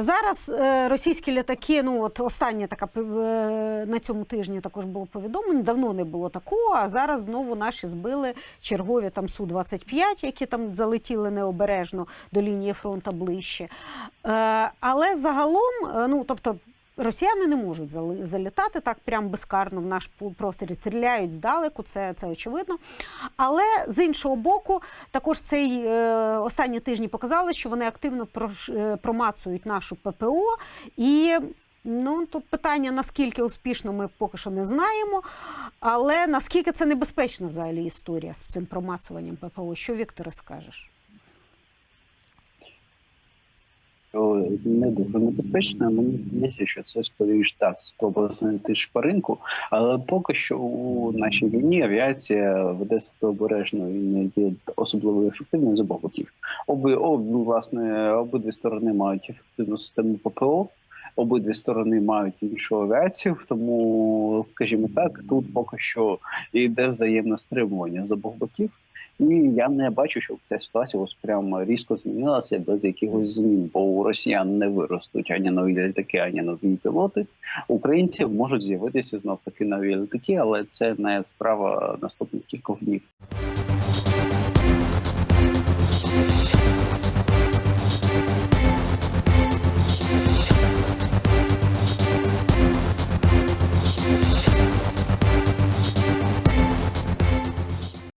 Зараз е, російські літаки, ну от остання така е, на цьому тижні також було повідомлення. Давно не було такого. А зараз знову наші збили чергові там су 25 які там залетіли необережно до лінії фронту ближче. Е, але загалом, ну тобто. Росіяни не можуть залітати так прям безкарно в наш простір, стріляють здалеку, це, це очевидно. Але з іншого боку, також цей е, останні тижні показали, що вони активно е, промацують нашу ППО. І ну тут питання, наскільки успішно ми поки що не знаємо. Але наскільки це небезпечна взагалі історія з цим промацуванням ППО? Що Вікторе скажеш? що не дуже небезпечно. Мені здається, що це скоріш так спроба знайти шпаринку, але поки що у нашій війні авіація веде себе обережно і не є особливо ефективною з обох боків. Оби об, ну, власне обидві сторони мають ефективну систему ППО. Обидві сторони мають іншу авіацію, тому, скажімо так, тут поки що йде взаємне стримування з обох боків. І я не бачу, щоб ця ситуація ось прямо різко змінилася без якихось змін, бо у росіян не виростуть ані нові літаки, ані нові пілоти. Українців можуть з'явитися знов таки нові літаки, але це не справа наступних кількох днів.